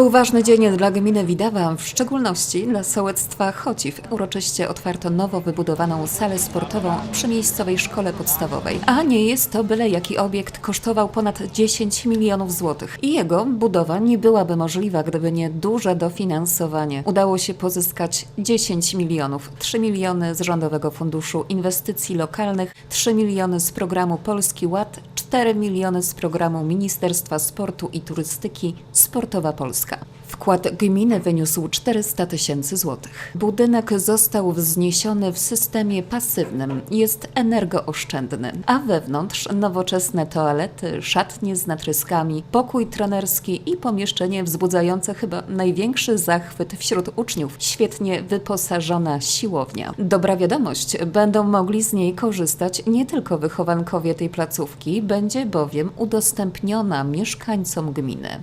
był ważny dzień dla gminy Widawa, w szczególności dla sołectwa Chociw. Uroczyście otwarto nowo wybudowaną salę sportową przy miejscowej szkole podstawowej. A nie jest to byle jaki obiekt, kosztował ponad 10 milionów złotych. I jego budowa nie byłaby możliwa, gdyby nie duże dofinansowanie. Udało się pozyskać 10 milionów, 3 miliony z Rządowego Funduszu Inwestycji Lokalnych, 3 miliony z programu Polski Ład, 4 miliony z programu Ministerstwa Sportu i Turystyki Sportowa Polska. ласка. Wkład gminy wyniósł 400 tysięcy złotych. Budynek został wzniesiony w systemie pasywnym, jest energooszczędny, a wewnątrz nowoczesne toalety, szatnie z natryskami, pokój trenerski i pomieszczenie wzbudzające chyba największy zachwyt wśród uczniów, świetnie wyposażona siłownia. Dobra wiadomość, będą mogli z niej korzystać nie tylko wychowankowie tej placówki, będzie bowiem udostępniona mieszkańcom gminy.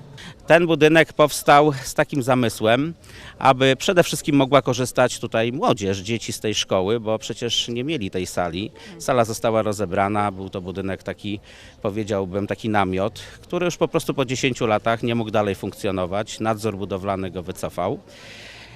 Ten budynek powstał z takim zamysłem, aby przede wszystkim mogła korzystać tutaj młodzież, dzieci z tej szkoły, bo przecież nie mieli tej sali. Sala została rozebrana, był to budynek taki, powiedziałbym, taki namiot, który już po prostu po 10 latach nie mógł dalej funkcjonować. Nadzór budowlany go wycofał.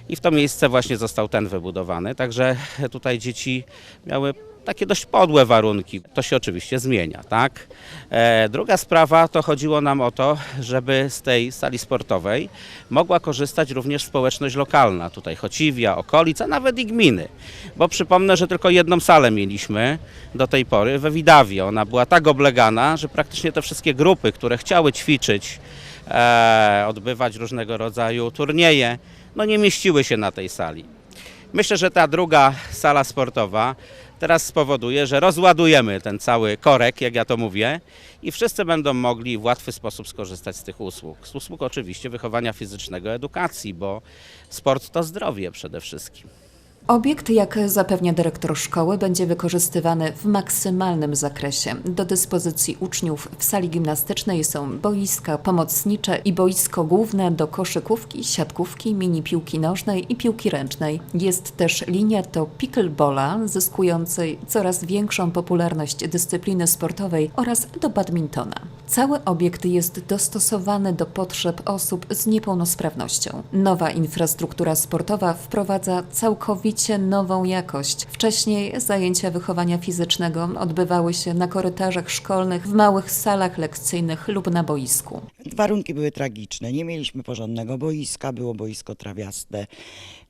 I w to miejsce właśnie został ten wybudowany. Także tutaj dzieci miały takie dość podłe warunki. To się oczywiście zmienia, tak? E, druga sprawa to chodziło nam o to, żeby z tej sali sportowej mogła korzystać również społeczność lokalna, tutaj Chociwia, okolic, a nawet i gminy. Bo przypomnę, że tylko jedną salę mieliśmy do tej pory we Widawie. Ona była tak oblegana, że praktycznie te wszystkie grupy, które chciały ćwiczyć, e, odbywać różnego rodzaju turnieje, no nie mieściły się na tej sali. Myślę, że ta druga sala sportowa teraz spowoduje, że rozładujemy ten cały korek, jak ja to mówię, i wszyscy będą mogli w łatwy sposób skorzystać z tych usług. Z usług oczywiście wychowania fizycznego, edukacji, bo sport to zdrowie przede wszystkim. Obiekt, jak zapewnia dyrektor szkoły, będzie wykorzystywany w maksymalnym zakresie. Do dyspozycji uczniów w sali gimnastycznej są boiska pomocnicze i boisko główne do koszykówki, siatkówki, mini piłki nożnej i piłki ręcznej. Jest też linia do pickleballa, zyskującej coraz większą popularność dyscypliny sportowej oraz do badmintona. Cały obiekt jest dostosowany do potrzeb osób z niepełnosprawnością. Nowa infrastruktura sportowa wprowadza całkowicie nową jakość. Wcześniej zajęcia wychowania fizycznego odbywały się na korytarzach szkolnych, w małych salach lekcyjnych lub na boisku. Warunki były tragiczne. Nie mieliśmy porządnego boiska, było boisko trawiaste.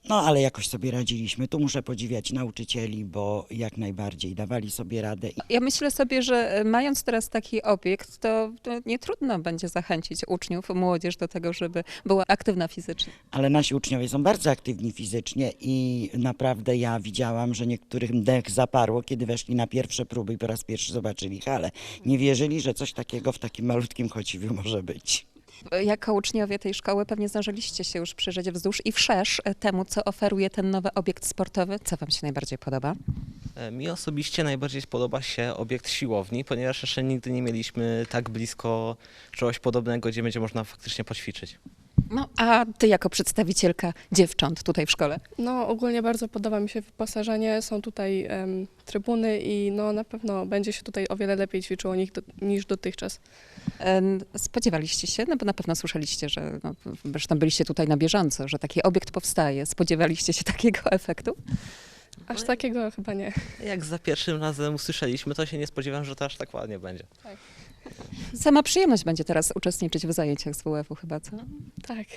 No ale jakoś sobie radziliśmy. Tu muszę podziwiać nauczycieli, bo jak najbardziej dawali sobie radę. Ja myślę sobie, że e, mając teraz taki obiekt, to, to nie trudno będzie zachęcić uczniów, młodzież do tego, żeby była aktywna fizycznie. Ale nasi uczniowie są bardzo aktywni fizycznie i naprawdę ja widziałam, że niektórym dech zaparło, kiedy weszli na pierwsze próby i po raz pierwszy zobaczyli halę. Nie wierzyli, że coś takiego w takim malutkim chociwiu może być. Jako uczniowie tej szkoły pewnie zdążyliście się już przyjrzeć wzdłuż i wszerz e, temu, co oferuje ten nowy obiekt sportowy. Co Wam się najbardziej podoba? E, Mi osobiście najbardziej podoba się obiekt siłowni, ponieważ jeszcze nigdy nie mieliśmy tak blisko czegoś podobnego, gdzie będzie można faktycznie poćwiczyć. No, a Ty jako przedstawicielka dziewcząt tutaj w szkole? No, ogólnie bardzo podoba mi się wyposażenie. Są tutaj em, trybuny i no, na pewno będzie się tutaj o wiele lepiej ćwiczyło do, niż dotychczas. Spodziewaliście się, no bo na pewno słyszeliście, że no, zresztą byliście tutaj na bieżąco, że taki obiekt powstaje. Spodziewaliście się takiego efektu? Aż takiego chyba nie. Jak za pierwszym razem usłyszeliśmy, to się nie spodziewałem, że to aż tak ładnie będzie. Sama przyjemność będzie teraz uczestniczyć w zajęciach z WF-u chyba, co? Tak.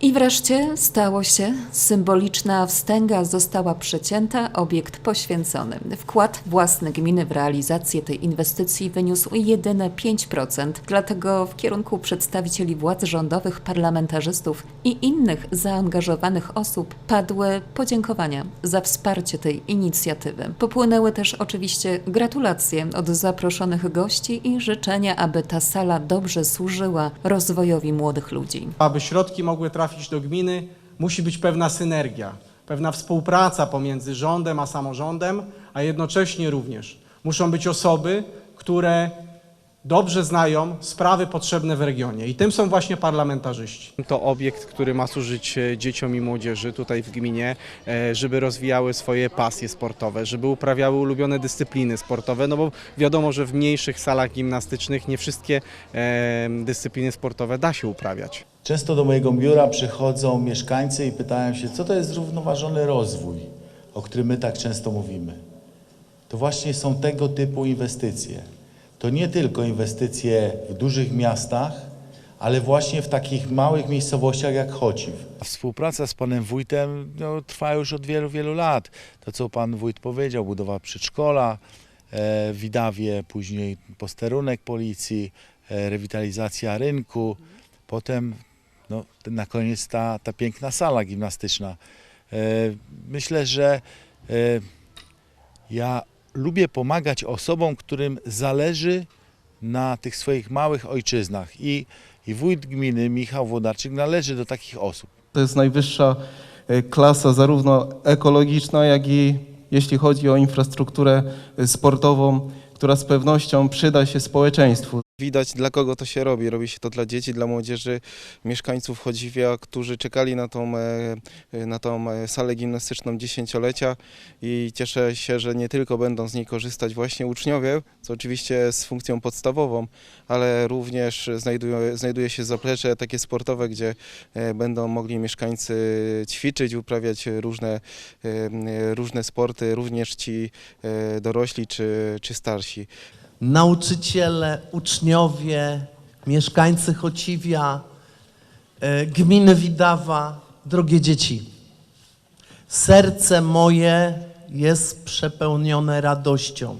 I wreszcie stało się, symboliczna wstęga została przecięta, obiekt poświęcony. Wkład własny gminy w realizację tej inwestycji wyniósł jedyne 5%, dlatego w kierunku przedstawicieli władz rządowych, parlamentarzystów i innych zaangażowanych osób padły podziękowania za wsparcie tej inicjatywy. Popłynęły też oczywiście gratulacje od zaproszonych gości i życzenia, aby ta sala dobrze służyła rozwojowi młodych ludzi. Aby środki mogły trafić do gminy, musi być pewna synergia, pewna współpraca pomiędzy rządem a samorządem, a jednocześnie również muszą być osoby, które dobrze znają sprawy potrzebne w regionie. I tym są właśnie parlamentarzyści. To obiekt, który ma służyć e, dzieciom i młodzieży tutaj w gminie, e, żeby rozwijały swoje pasje sportowe, żeby uprawiały ulubione dyscypliny sportowe, no bo wiadomo, że w mniejszych salach gimnastycznych nie wszystkie dyscypliny sportowe da się uprawiać. Często do mojego biura przychodzą mieszkańcy i pytają się, co to jest zrównoważony rozwój, o którym my tak często mówimy. To właśnie są tego typu inwestycje. To nie tylko inwestycje w dużych miastach, ale właśnie w takich małych miejscowościach jak Chociw. Współpraca z panem wójtem no, trwa już od wielu, wielu lat. To, co pan wójt powiedział, budowa przedszkola e, Widawie, później posterunek policji, e, rewitalizacja rynku, potem no, na koniec ta, ta piękna sala gimnastyczna. E, myślę, że e, ja lubię pomagać osobom, którym zależy na tych swoich małych ojczyznach i, i wójt gminy Michał Włodarczyk należy do takich osób. To jest najwyższa e, klasa, zarówno ekologiczna, jak i jeśli chodzi o infrastrukturę e, sportową, która z pewnością przyda się społeczeństwu. Widać dla kogo to się robi. Robi się to dla dzieci, dla młodzieży, mieszkańców Chodziwia, którzy czekali na tą, e, na tą e, salę gimnastyczną dziesięciolecia i cieszę się, że nie tylko będą z niej korzystać właśnie uczniowie, co oczywiście jest funkcją podstawową, ale również znajduje, znajduje się zaplecze takie sportowe, gdzie e, będą mogli mieszkańcy ćwiczyć, uprawiać różne, e, różne sporty, również ci e, dorośli czy, czy starsi. Nauczyciele, uczniowie, mieszkańcy Chociwia, e, gminy Widawa, drogie dzieci. Serce moje jest przepełnione radością.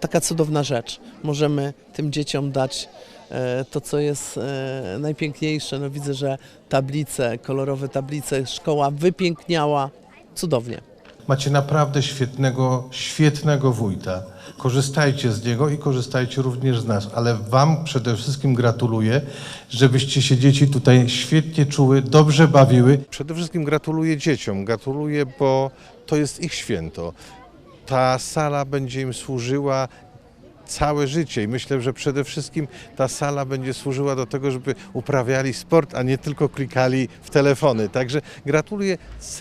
Taka cudowna rzecz. Możemy tym dzieciom dać e, to, co jest e, najpiękniejsze. No widzę, że tablice, kolorowe tablice, szkoła wypiękniała cudownie. Macie naprawdę świetnego, świetnego wójta. Korzystajcie z niego i korzystajcie również z nas, ale Wam przede wszystkim gratuluję, żebyście się dzieci tutaj świetnie czuły, dobrze bawiły. Przede wszystkim gratuluję dzieciom, gratuluję, bo to jest ich święto. Ta sala będzie im służyła całe życie i myślę, że przede wszystkim ta sala będzie służyła do tego, żeby uprawiali sport, a nie tylko klikali w telefony. Także gratuluję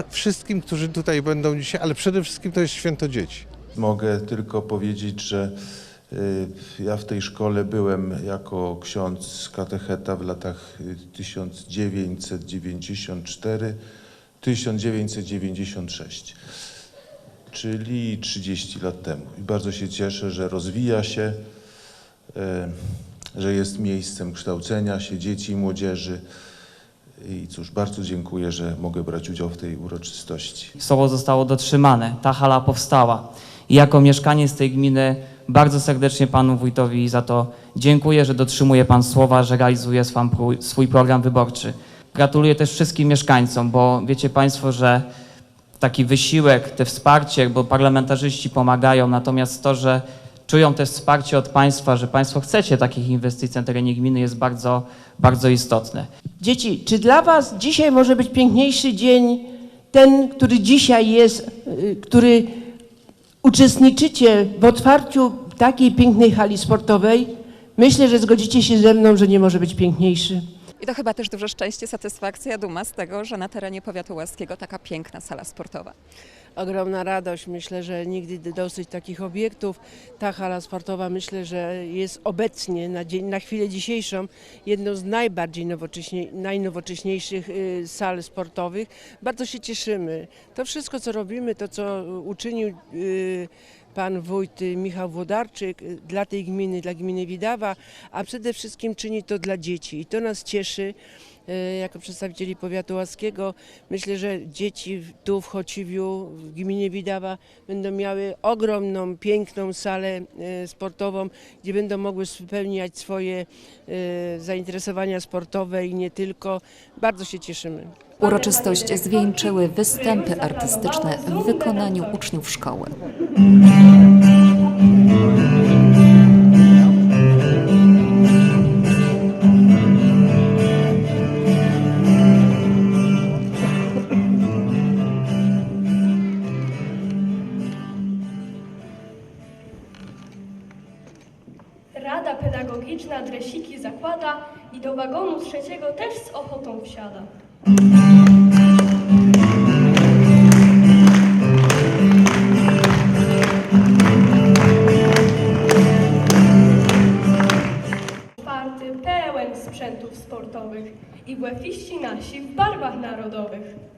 wszystkim, którzy tutaj będą dzisiaj, ale przede wszystkim to jest święto dzieci. Mogę tylko powiedzieć, że y, ja w tej szkole byłem jako ksiądz katecheta w latach y, 1994-1996, czyli 30 lat temu. I bardzo się cieszę, że rozwija się, y, że jest miejscem kształcenia się dzieci i młodzieży. I cóż, bardzo dziękuję, że mogę brać udział w tej uroczystości. słowo zostało dotrzymane, ta hala powstała. I jako mieszkaniec tej gminy bardzo serdecznie panu wójtowi za to dziękuję, że dotrzymuje pan słowa, że realizuje swój program wyborczy. Gratuluję też wszystkim mieszkańcom, bo wiecie państwo, że taki wysiłek, te wsparcie, bo parlamentarzyści pomagają, natomiast to, że czują też wsparcie od państwa, że państwo chcecie takich inwestycji na terenie gminy jest bardzo, bardzo istotne. Dzieci, czy dla Was dzisiaj może być piękniejszy dzień, ten, który dzisiaj jest, y, który uczestniczycie w otwarciu takiej pięknej hali sportowej? Myślę, że zgodzicie się ze mną, że nie może być piękniejszy. I to chyba też duże szczęście, satysfakcja, duma z tego, że na terenie powiatu łaskiego taka piękna sala sportowa. Ogromna radość. Myślę, że nigdy dosyć takich obiektów. Ta hala sportowa myślę, że jest obecnie na, dzień, na chwilę dzisiejszą jedną z najbardziej nowocześnie, najnowocześniejszych y, sal sportowych. Bardzo się cieszymy. To wszystko, co robimy, to co uczynił y, pan wójt Michał Włodarczyk y, dla tej gminy, dla gminy Widawa, a przede wszystkim czyni to dla dzieci i to nas cieszy. Y, Jako przedstawicieli powiatu łaskiego myślę, że dzieci tu w Chociwiu, w gminie Widawa będą miały ogromną, piękną salę y, sportową, gdzie będą mogły spełniać swoje y, zainteresowania sportowe i nie tylko. Bardzo się cieszymy. Uroczystość zwieńczyły występy artystyczne w wykonaniu uczniów szkoły. I do wagonu trzeciego też z ochotą wsiada. Czwarty pełen sprzętów sportowych i w Wi-Fi barwach narodowych.